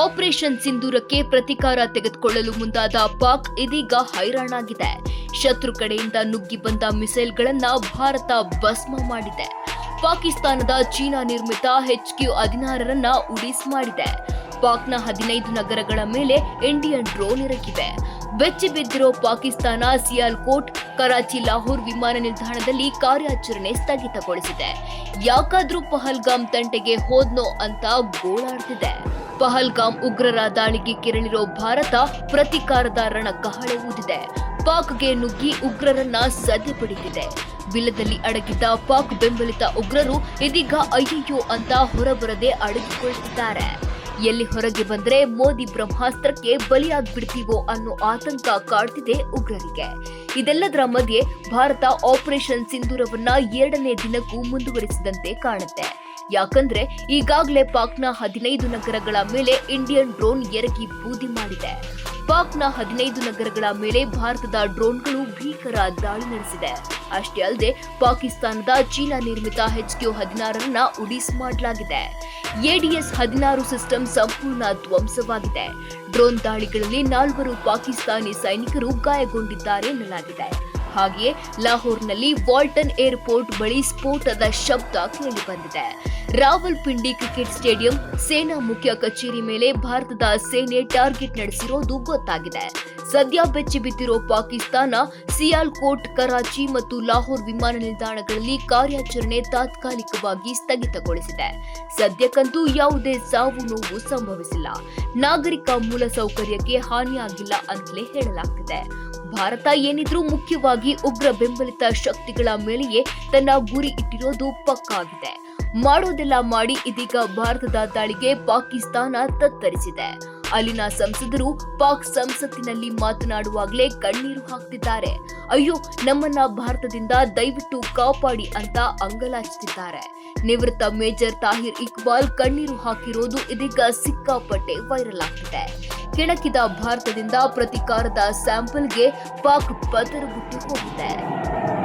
Operation ಸಿಂಧೂರಕ್ಕೆ ಪ್ರತಿಕಾರ ತೆಗೆದುಕೊಳ್ಳಲು ಮುಂದಾದ ಪಾಕ್ ಇದೀಗ ಹೈರಾಣಾಗಿದೆ. ಶತ್ರು ಕಡೆಯಿಂದ ನುಗ್ಗಿ ಬಂದ ಮಿಸೈಲ್ಗಳನ್ನು ಭಾರತ ಭಸ್ಮ ಮಾಡಿದೆ. ಪಾಕಿಸ್ತಾನದ ಚೀನಾ ನಿರ್ಮಿತ ಹೆಚ್ ಕ್ಯೂ ಹದಿನಾರರನ್ನ ಉಡೀಸ್ ಮಾಡಿದೆ. ಪಾಕ್ನ ಹದಿನೈದು ನಗರಗಳ ಮೇಲೆ ಇಂಡಿಯನ್ ಡ್ರೋನ್ ಇರಕಿವೆ ಬೆಚ್ಚಿ ಬಿದ್ದಿರೋ ಪಾಕಿಸ್ತಾನ ಸಿಯಾಲ್ಕೋಟ್ ಕರಾಚಿ ಲಾಹೋರ್ ವಿಮಾನ ನಿಲ್ದಾಣದಲ್ಲಿ ಕಾರ್ಯಾಚರಣೆ ಸ್ಥಗಿತಗೊಳಿಸಿದೆ. ಯಾಕಾದ್ರೂ ಪಹಲ್ಗಾಮ್ ತಂಟೆಗೆ ಹೋದ್ನೋ ಅಂತ ಗೋಳಾಡ್ತಿದೆ. ಪಹಲ್ಗಾಮ್ ಉಗ್ರರ ದಾಳಿಗೆ ಕೆರಳಿರೋ ಭಾರತ ಪ್ರತೀಕಾರದ ರಣಕಹಳೆ ಊದಿದೆ. ಪಾಕ್ಗೆ ನುಗ್ಗಿ ಉಗ್ರರನ್ನ ಸದೆ ಪಡೆದಿದೆ ಬಿಲದಲ್ಲಿ ಅಡಗಿದ್ದ ಪಾಕ್ ಬೆಂಬಲಿತ ಉಗ್ರರು ಇದೀಗ ಅಯ್ಯಯ್ಯೋ ಅಂತ ಹೊರಬರದೆ ಅಡಗಿಕೊಳ್ಳುತ್ತಿದ್ದಾರೆ ಎಲ್ಲಿ ಹೊರಗೆ ಬಂದ್ರೆ ಮೋದಿ ಬ್ರಹ್ಮಾಸ್ತ್ರಕ್ಕೆ ಬಲಿಯಾಗ್ಬಿಡ್ತೀವೋ ಅನ್ನೋ ಆತಂಕ ಕಾಡ್ತಿದೆ ಉಗ್ರರಿಗೆ. ಇದೆಲ್ಲದರ ಮಧ್ಯೆ ಭಾರತ ಆಪರೇಷನ್ ಸಿಂಧೂರವನ್ನ ಎರಡನೇ ದಿನಕ್ಕೂ ಮುಂದುವರಿಸಿದಂತೆ ಕಾಣುತ್ತೆ. ಯಾಕಂದ್ರೆ ಈಗಾಗಲೇ ಪಾಕ್ನ ಹದಿನೈದು ನಗರಗಳ ಮೇಲೆ ಇಂಡಿಯನ್ ಡ್ರೋನ್ ಎರಗಿ ಬೂದಿ ಮಾಡಿದೆ. ಪಾಕ್ನ ಹದಿನೈದು ನಗರಗಳ ಮೇಲೆ ಭಾರತದ ಡ್ರೋನ್ಗಳು ಭೀಕರ ದಾಳಿ ನಡೆಸಿದೆ. ಅಷ್ಟೇ ಅಲ್ಲದೆ ಪಾಕಿಸ್ತಾನದ ಚೀನಾ ನಿರ್ಮಿತ ಕ್ಯೂ ಹದಿನಾರನ್ನ ಉಡೀಸ್ ಮಾಡಲಾಗಿದೆ. ಎಡಿಎಸ್ ಹದಿನಾರು ಸಿಸ್ಟಮ್ ಸಂಪೂರ್ಣ ಧ್ವಂಸವಾಗಿದೆ. ಡ್ರೋನ್ ದಾಳಿಗಳಲ್ಲಿ ನಾಲ್ವರು ಪಾಕಿಸ್ತಾನಿ ಸೈನಿಕರು ಗಾಯಗೊಂಡಿದ್ದಾರೆ ಎನ್ನಲಾಗಿದೆ. ಹಾಗೆಯೇ ಲಾಹೋರ್ನಲ್ಲಿ ವಾಲ್ಟನ್ ಏರ್ಪೋರ್ಟ್ ಬಳಿ ಸ್ಫೋಟದ ಶಬ್ದ ಕೇಳಿಬಂದಿದೆ. ರಾವಲ್ಪಿಂಡಿ ಕ್ರಿಕೆಟ್ ಸ್ಟೇಡಿಯಂ ಸೇನಾ ಮುಖ್ಯ ಕಚೇರಿ ಮೇಲೆ ಭಾರತದ ಸೇನೆ ಟಾರ್ಗೆಟ್ ನಡೆಸಿರೋದು ಗೊತ್ತಾಗಿದೆ. ಸದ್ಯ ಬೆಚ್ಚಿ ಬಿದ್ದಿರೋ ಪಾಕಿಸ್ತಾನ, ಸಿಯಾಲ್ಕೋಟ್, ಕರಾಚಿ ಮತ್ತು ಲಾಹೋರ್ ವಿಮಾನ ನಿಲ್ದಾಣಗಳಲ್ಲಿ ಕಾರ್ಯಾಚರಣೆ ತಾತ್ಕಾಲಿಕವಾಗಿ ಸ್ಥಗಿತಗೊಳಿಸಿದೆ. ಸದ್ಯಕ್ಕಂತೂ ಯಾವುದೇ ಸಾವು ನೋವು ಸಂಭವಿಸಿಲ್ಲ. ನಾಗರಿಕ ಮೂಲಸೌಕರ್ಯಕ್ಕೆ ಹಾನಿಯಾಗಿಲ್ಲ ಅಂತಲೇ ಹೇಳಲಾಗ್ತಿದೆ. ಭಾರತ ಏನಿದ್ರೂ ಮುಖ್ಯವಾಗಿ ಉಗ್ರ ಬೆಂಬಲಿತ ಶಕ್ತಿಗಳ ಮೇಲೆಯೇ ತನ್ನ ಗುರಿ ಇಟ್ಟಿರೋದು ಪಕ್ಕಾಗಿದೆ. ಮಾಡೋದೆಲ್ಲ ಮಾಡಿ ಇದೀಗ ಭಾರತದ ದಾಳಿಗೆ ಪಾಕಿಸ್ತಾನ ತತ್ತರಿಸಿದೆ. ಅಲ್ಲಿನ ಸಂಸದರು ಪಾಕ್ ಸಂಸತ್ತಿನಲ್ಲಿ ಮಾತನಾಡುವಾಗಲೇ ಕಣ್ಣೀರು ಹಾಕ್ತಿದ್ದಾರೆ. ಅಯ್ಯೋ, ನಮ್ಮನ್ನ ಭಾರತದಿಂದ ದಯವಿಟ್ಟು ಕಾಪಾಡಿ ಅಂತ ಅಂಗಲಾಚುತ್ತಿದ್ದಾರೆ ನಿವೃತ್ತ ಮೇಜರ್ ತಾಹಿರ್ ಇಕ್ಬಾಲ್ ಕಣ್ಣೀರು ಹಾಕಿರೋದು ಇದೀಗ ಸಿಕ್ಕಾಪಟ್ಟೆ ವೈರಲ್ ಆಗ್ತಿದೆ. ಕೆಣಕಿದ ಭಾರತದಿಂದ ಪ್ರತಿಕಾರದ ಸ್ಯಾಂಪಲ್ಗೆ ಪಾಕ್ ಬದರುಗುಟ್ಟಿ ಹೋಗಿದೆ.